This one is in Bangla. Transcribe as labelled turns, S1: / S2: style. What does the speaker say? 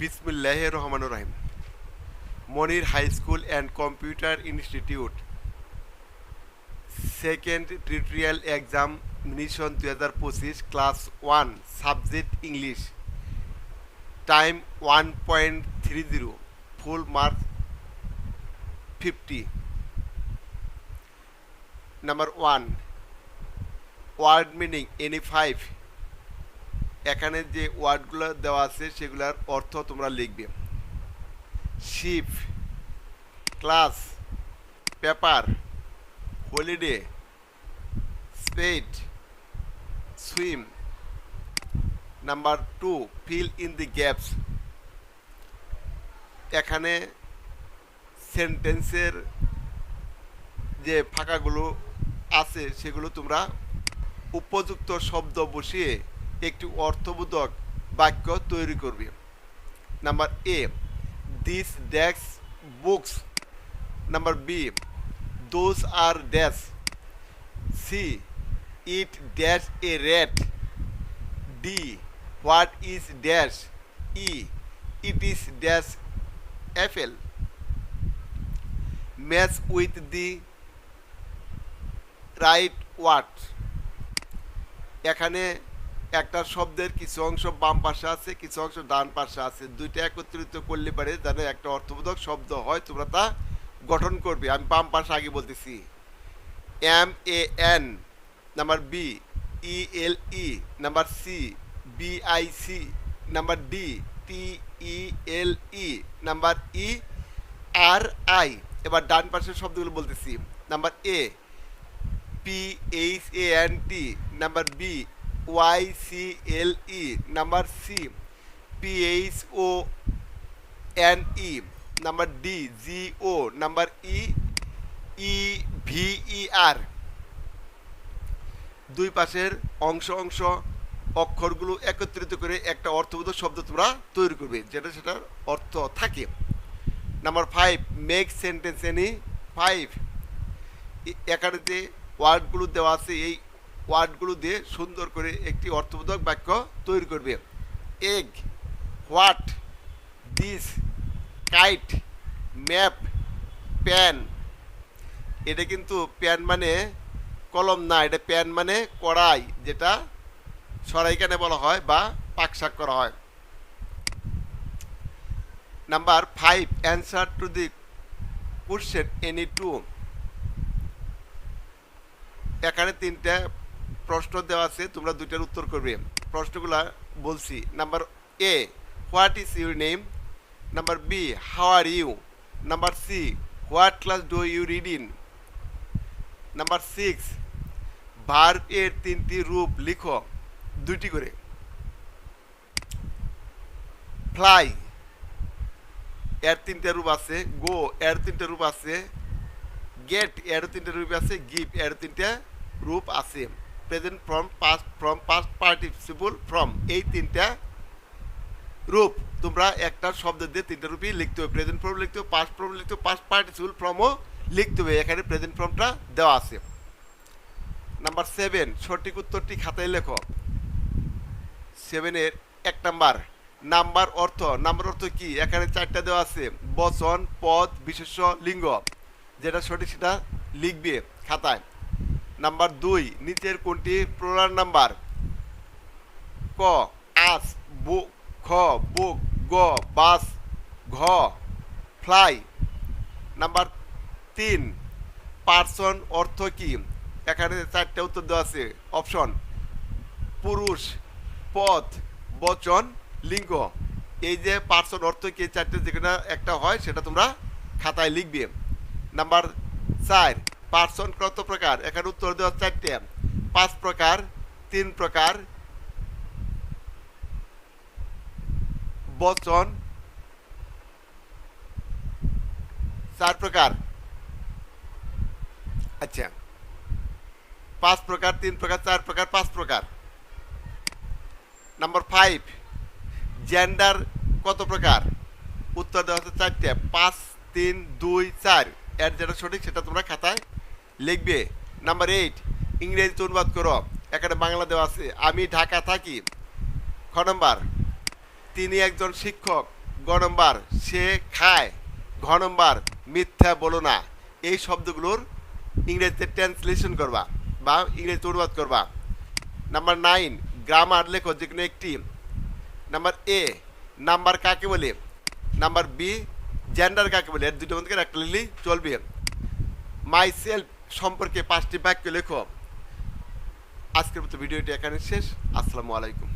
S1: বিসমুল্লাহ রহমান রহিম Monir high school and computer institute second tutorial exam mission দুই হাজার পঁচিশ, class one, subject English. Time one point three zero, full mark fifty. Number one, word meaning, any five. এখানে যে ওয়ার্ডগুলো দেওয়া আছে, সেগুলোর অর্থ তোমরা লিখবে। Ship class, paper, holiday, spade, swim. Number two, fill in the gaps. এখানে সেন্টেন্সের যে ফাঁকাগুলো আছে, সেগুলো তোমরা উপযুক্ত শব্দ বসিয়ে একটি অর্থবোধক বাক্য তৈরি করবে। Number A this desk books number B those are dash C it dash A rate D what is dash E it is dash apple match with the right word এখানে একটা শব্দের কিছু অংশ বাম পাশে আছে, কিছু অংশ ডান পাশে আছে। দুইটা একত্রিত করলে পারে যেন একটা অর্থবোধক শব্দ হয়, তোমরা তা গঠন করবে। আমি বাম পাশে আগে বলতেছি। M, A, N, number B, E, L, E, number C, B, I, C, number D, T, E, L, E, number E, R, I. এবার ডান পাশের শব্দগুলো বলতেছি। Number A, P, H, A, N, T, number B Y C L E number C P H O N E number D G O number E E V E R দুই পাশের অংশ অংশ অক্ষরগুলো একত্রিত করে একটা অর্থবোধক শব্দ তোমরা তৈরি করবে, যেটা সেটার অর্থ থাকে। Number five make sentence any five যে ওয়ার্ডগুলো দেওয়া আছে, এই ওয়ার্ডগুলো দিয়ে সুন্দর করে একটি অর্থবোধক বাক্য তৈরি করবে। Egg, what, this, kite, map, pan. এটা কিন্তু প্যান মানে কলম না, এটা প্যান মানে কড়াই, যেটা সরাইখানে বলা হয় বা পাকশাক করা হয়। Number five, answer to the question any two. এখানে তিনটা প্রশ্ন দেওয়া আছে, তোমরা দুইটার উত্তর করবে। প্রশ্নগুলা বলছি। Number A what is your name number B how are you number C what class do you read in number six verb এর তিনটি রূপ লিখো। দুইটি করে। ফ্লাই এর তিনটে রূপ আছে। গো এর তিনটে রূপ আছে। গেটের তিনটে রূপ আছে। গিভ এর তিনটে রূপ আছে। Present form past form past participle form এই তিনটা রূপ। তোমরা একটা শব্দ দিয়ে তিনটা রূপই লিখতে হবে। প্রেজেন্ট ফর্ম লিখতে হবে পাস্ট ফর্ম লিখতে হবে পাস্ট পার্টিসিপল ফর্মও লিখতে হবে। এখানে প্রেজেন্ট ফর্মটা দেওয়া আছে। নাম্বার সেভেন সঠিক উত্তরটি খাতায় লেখো। সেভেনের এক নাম্বার। নাম্বার অর্থ নাম্বার অর্থ কি? এখানে চারটা দেওয়া আছে। বচন, পদ, বিশেষ্য, লিঙ্গ। যেটা সঠিক সেটা লিখবে খাতায়। নাম্বার দুই, নিচের কোনটি? Plural number. ক, আস, বু, খ বুক গ, বাস, ঘ, ফ্লাই। নাম্বার তিন, পার্সন অর্থ কি? এখানে চারটে উত্তর দেওয়া আছে। অপশন, পুরুষ, পথ, বচন, লিঙ্গ। এই যে পার্সন অর্থ কি চারটে যেখানে একটা হয়, সেটা তোমরা খাতায় লিখবে। নাম্বার চার পার্সন কত প্রকার? এখানে উত্তর দেওয়া চারটে পাঁচ প্রকার, তিন প্রকার, বচন, চার প্রকার। আচ্ছা। পাঁচ প্রকার, তিন প্রকার, চার প্রকার, পাঁচ প্রকার। নাম্বার ফাইভ জেন্ডার কত প্রকার? উত্তর দেওয়া হচ্ছে চারটে পাঁচ, তিন, দুই, চার। এর যেটা সঠিক সেটা তোমরা খাতায় লিখবে। নাম্বার এইট ইংরেজিতে অনুবাদ করো। এখানে বাংলা দেওয়া আছে, আমি ঢাকা থাকি। খ নম্বর, তিনি একজন শিক্ষক। গ নম্বর, সে খায়। ঘ নম্বর, মিথ্যা বলো না। এই শব্দগুলোর ইংরেজিতে ট্রান্সলেশন করবা বা ইংরেজিতে অনুবাদ করবা। নাম্বার নাইন গ্রামার লেখো যে কোনো একটি। নাম্বার এ নাম্বার কাকে বলে? নাম্বার বি জেন্ডার কাকে বলে? এর দুটো মধ্যে একটা লিখলেই চলবে। মাই সেলফ সম্পর্কে পাঁচটি বাক্য লেখো। আজকের মতো ভিডিওটি এখানে শেষ। আসসালামু আলাইকুম।